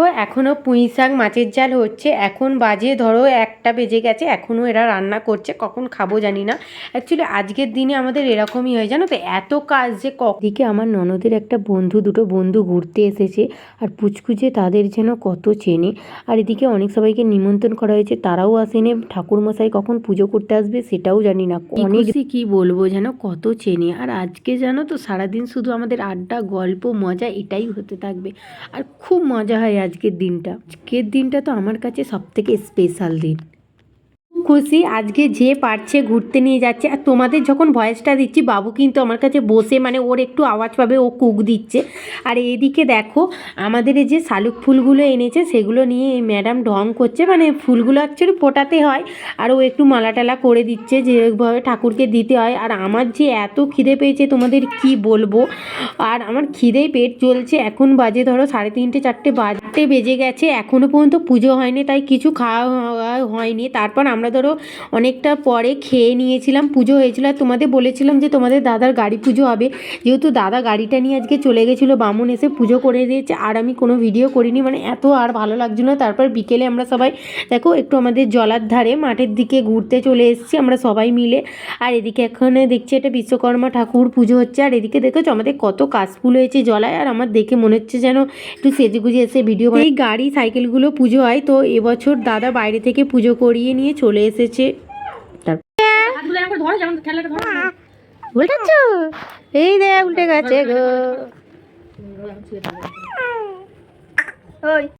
দেখো এখনও পুঁই শাক মাছের জাল হচ্ছে। এখন বাজে ধরো একটা বেজে গেছে এখনও এরা রান্না করছে। কখন খাব জানি না। অ্যাকচুয়ালি আজকের দিনে আমাদের এরকমই হয় জানো তো? এত কাজ যে দিকে আমার ননদের একটা বন্ধু দুটো বন্ধু ঘুরতে এসেছে আর পুচকুচে তাদের যেন কত চেনে। আর এদিকে অনেক সবাইকে নিমন্ত্রণ করা হয়েছে তারাও আসেনি। ঠাকুরমশাই কখন পুজো করতে আসবে সেটাও জানি না। অনেক কি বলব যেন কত চেনে। আর আজকে জানো তো সারাদিন শুধু আমাদের আড্ডা গল্প মজা এটাই হতে থাকবে। আর খুব মজা হয় আজকের দিনটা। আজকের দিনটা তো আমার কাছে সব থেকে স্পেশাল দিন। খুশি, আজকে যে পারছে ঘুরতে নিয়ে যাচ্ছে। আর তোমাদের যখন ভয়েসটা দিচ্ছি, বাবু কিন্তু আমার কাছে বসে মানে ওর একটু আওয়াজ পাবে, ও কুক দিচ্ছে। আর এদিকে দেখো, আমাদের যে শালুক ফুলগুলো এনেছে, সেগুলো নিয়ে এই ম্যাডাম ঢং করছে। মানে ফুলগুলো অ্যাকচুয়ালি ফোটাতে হয়, আর ও একটু মালা টালা করে দিচ্ছে যেভাবে ঠাকুরকে দিতে হয়। আর আমার যে এত খিদে পেয়েছে, তোমাদের কি বলব? আর আমার খিদেই পেট চলছে এখন বাজে ধরো সাড়ে তিনটে, চারটে বাজতে বেজে গেছে। এখনও পর্যন্ত পুজো হয়নি, তাই কিছু খাওয়া হয়নি। তারপর আমরা ধরো অনেকটা পরে খেয়ে নিয়েছিলাম, পুজো হয়েছিল। আর তোমাদের বলেছিলাম যে তোমাদের দাদার গাড়ি পুজো হবে। যেহেতু দাদা গাড়িটা নিয়ে আজকে চলে গেছিল, বামুন এসে পুজো করে দিয়েছে। আর আমি কোনো ভিডিও করিনি মানে এত আর ভালো লাগছিল না। তারপর বিকেলে আমরা সবাই, দেখো একটু আমাদের জলার ধারে মাঠের দিকে ঘুরতে চলে এসেছি আমরা সবাই মিলে। আর এদিকে এখানে দেখছি এটা বিশ্বকর্মা ঠাকুর পুজো হচ্ছে। আর এদিকে দেখেছ আমাদের কত কাশফুল হয়েছে জলায়। আর আমার দেখে মনে হচ্ছে যেন একটু সেজেগুজে এসে ভিডিও এই গাড়ি, সাইকেলগুলো পুজো হয়। তো এবছর দাদা বাইরে থেকে পুজো করিয়ে নিয়ে চলে এসেছে। খেলাটা ধরো উল্টাচ্ছ? এই দেখ উল্টে গেছে গো।